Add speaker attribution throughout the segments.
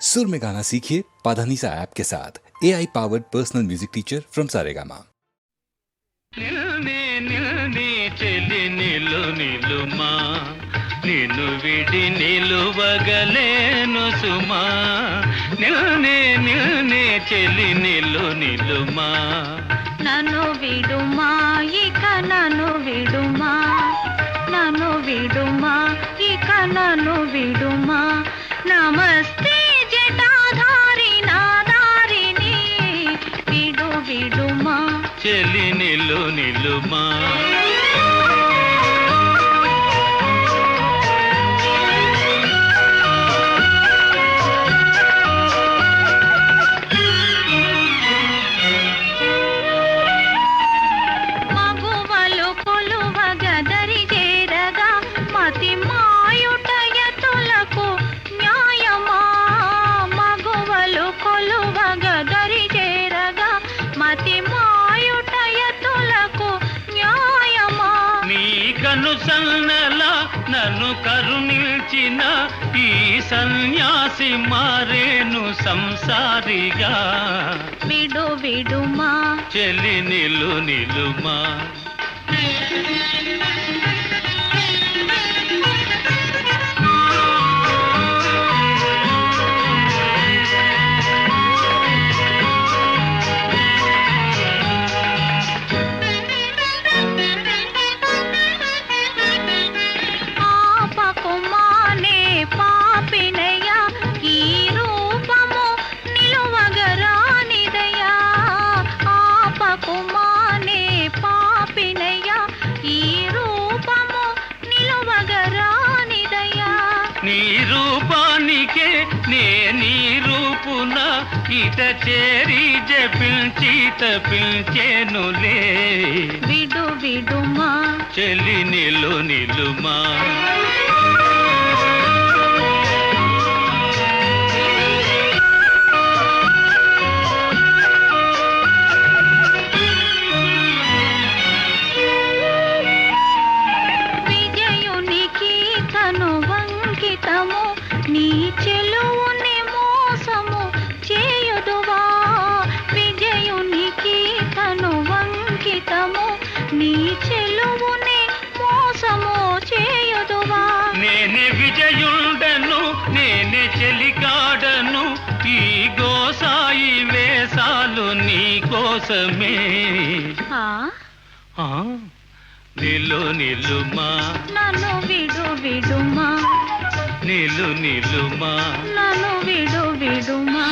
Speaker 1: सुर में गाना सीखिए पाधानीसा ऐप के साथ A I powered personal music teacher from Saregama
Speaker 2: నిల్నే నిల్నే చెలి నిలు నిలుమా నిన్ను విడి నిలువగలేను సుమా నిల్నే నిల్నే చెలి నిలు నిలుమా
Speaker 3: నన్ను విడుమా ఇక నన్ను విడుమా నన్ను విడుమా ఇక నన్ను విడుమా నమస్తే
Speaker 2: సన్యాసి మారేను సంసారిగా.
Speaker 3: విడు విడుమా.
Speaker 2: చెలి నిలు నిలుమా. రూపానికే నే నీ రూపున ఇట చేరి జపించి తపించేనులే.
Speaker 3: విడు విడుమా.
Speaker 2: చెలి నిలు నిలుమా.
Speaker 3: చెలువుని మోసము చేయుదువా?
Speaker 2: నేనే విజయుండను నేనే చెలికాడను ఈ గోసాయి వేసాలు నీ కోసమే నిలు నిలుమా
Speaker 3: నన్ను విడు విడుమా.
Speaker 2: నిలు నిలుమా
Speaker 3: నన్ను విడు విడుమా.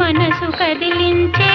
Speaker 4: మనసు కదిలించే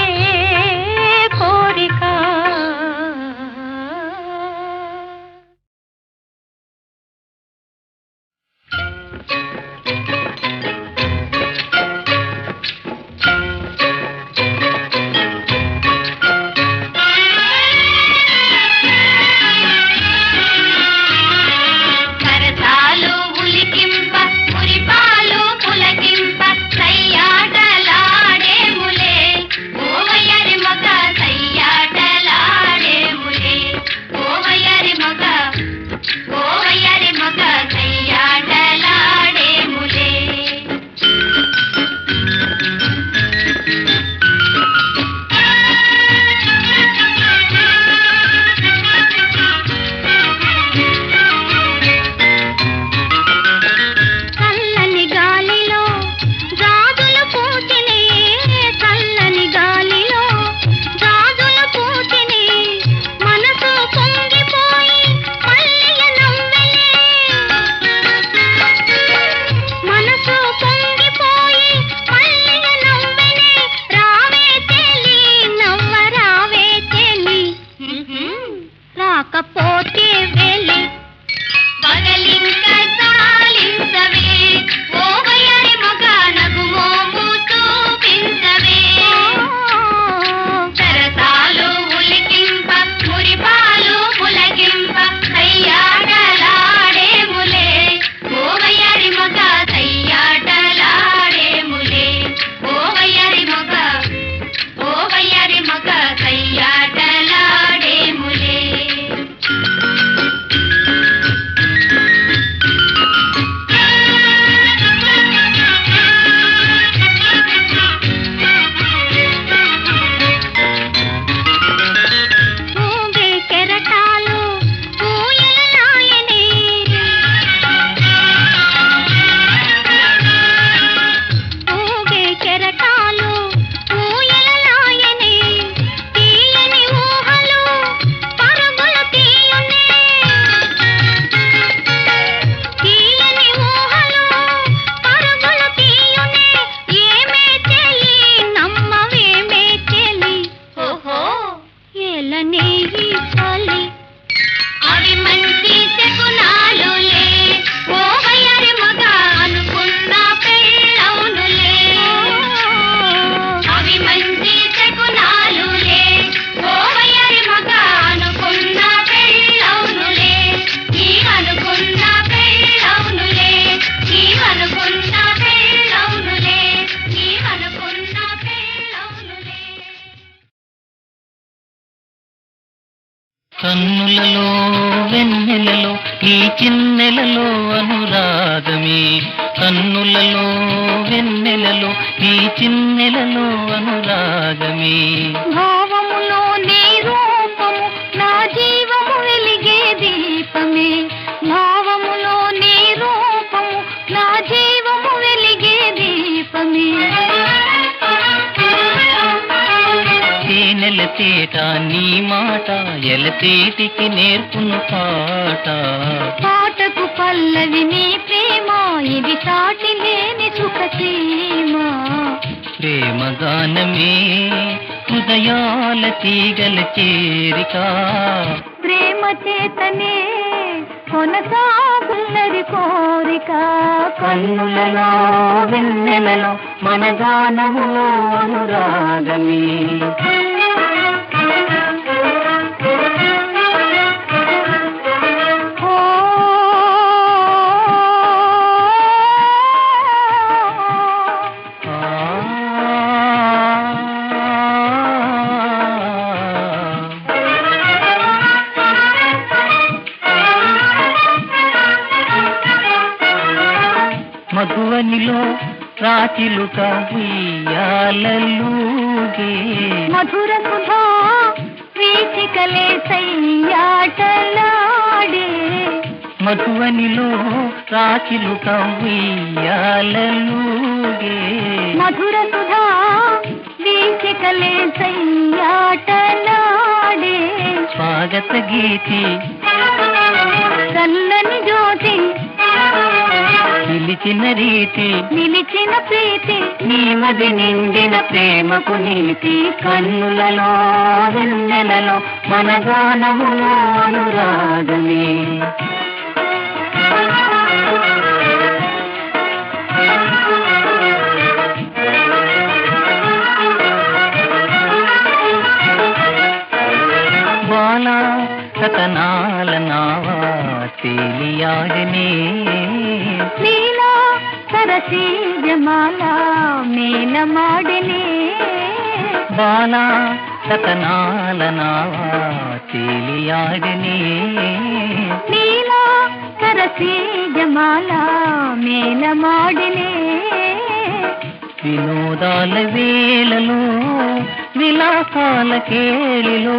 Speaker 4: వెన్నెలలో
Speaker 5: అనురాగమే. కన్నులలో వెన్నెలలో ఈ చిన్నెలలో అనురాగమే.
Speaker 4: భావములో నీ రూపము నా జీవము వెలిగే దీపమే. భావములో నీ రూపము నా జీవము వెలిగే దీపమే.
Speaker 5: తేనెల తేట నీ మాట ఎల తీటికి నేర్పును పాట.
Speaker 4: పల్లవి నీ ప్రేమ ఇది సాటి లేని సుఖ
Speaker 5: ప్రేమ గానమే హృదయాల తీగల చేరిక.
Speaker 4: ప్రేమ చేతనే కొనసాగున్నది కోరిక.
Speaker 5: కన్నులలో వెన్నెలలో మన గానములో అనురాగమే. మధువనిలో రాచిలుక ఉయ్యాలూగే
Speaker 4: మధుర సుధా వీచికలే సయ్యాటలాడే
Speaker 5: మధువనిలో రాచిలుక ఉయ్యాలూగే
Speaker 4: మధుర సుధా వీచికలే సయ్యాటలాడే
Speaker 5: స్వాగత గీతి.
Speaker 4: చల్లని జ్యోతి
Speaker 5: పిలిచిన రీతి.
Speaker 4: నిలిచిన ప్రీతి.
Speaker 5: నీమది నిండిన ప్రేమకు నీతి కన్నులలో వెన్నెలలో మన గానములో అనురాగమే బాల సతనాల నావా తేలియాడనే. వినోదాల వేళలో విలాసాల కేళిలో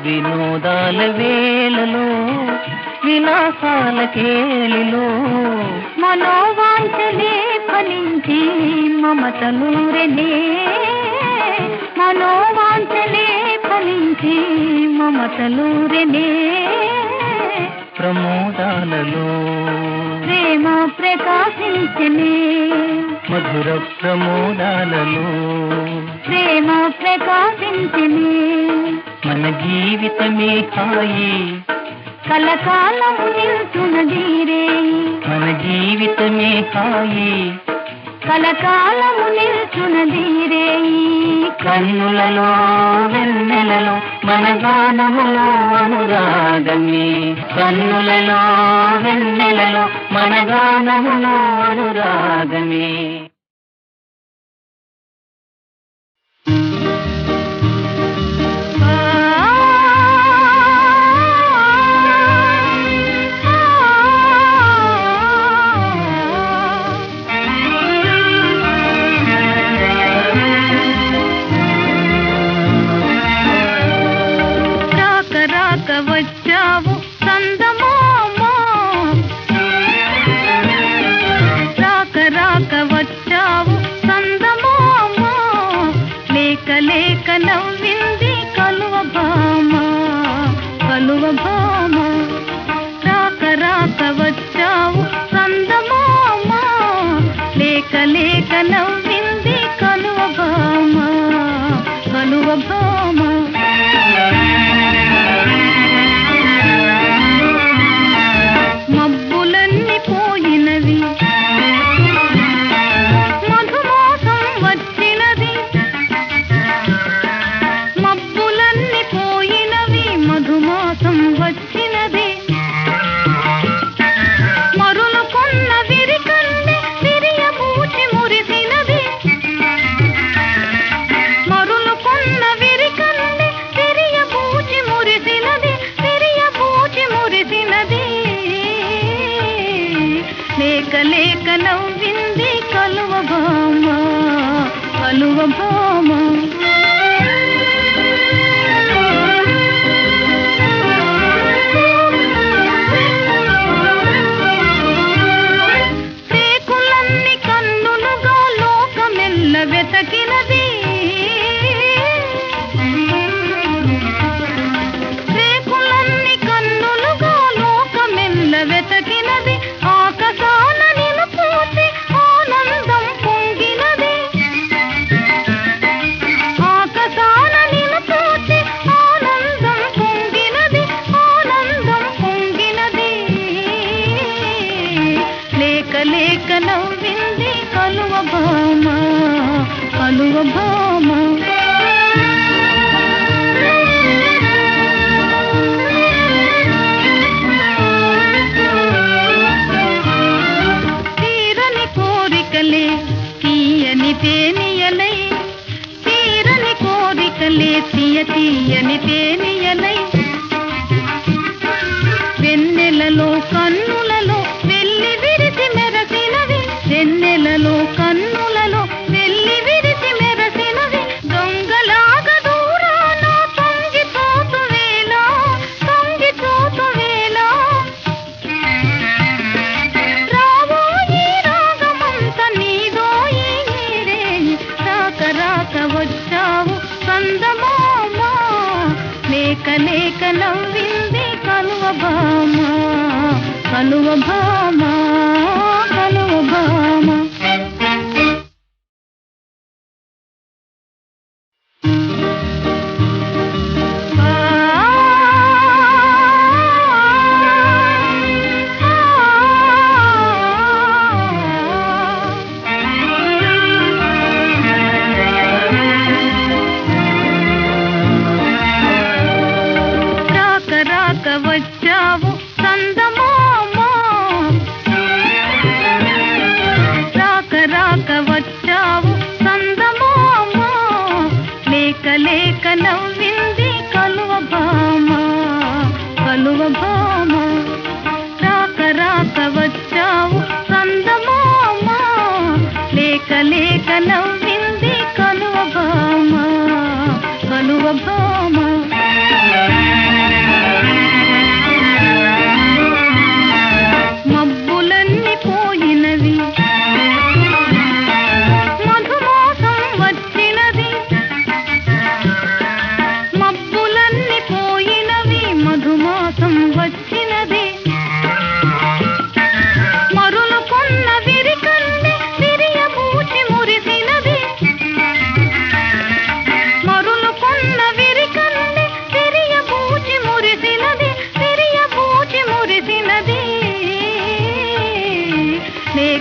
Speaker 5: వినోదాల వేళలో విలాసాల కేళిలో
Speaker 4: మనోవాంఛలే ఫలించి మమతలూరెనే మనోవాంఛలే ఫలించి మమతలూరెనే
Speaker 5: ప్రమోదాలలో
Speaker 4: ప్రేమ ప్రకాశించనే.
Speaker 5: మధుర ప్రమోదాలలో
Speaker 4: ప్రేమ ప్రకాశించనే.
Speaker 5: మన జీవితమే హాయి.
Speaker 4: కలకాలము నిల్చున్నదీరే
Speaker 5: మన జీవితమే హాయి.
Speaker 4: కలకాలము నిల్చున్నదీరే
Speaker 5: కన్నులలో వెన్నెలలో మన గానములో అనురాగమే. కన్నులలో వెన్నెలలో మన గానములో అనురాగమే.
Speaker 4: కలువ భామ భామ
Speaker 3: తీరని కోరికలే తీయని తేనియలై తీరని కోరికలే తీయ తీయని తేని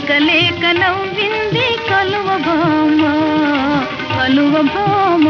Speaker 3: లేక లేక నవ్వింది కలువ భామ కలువ భామ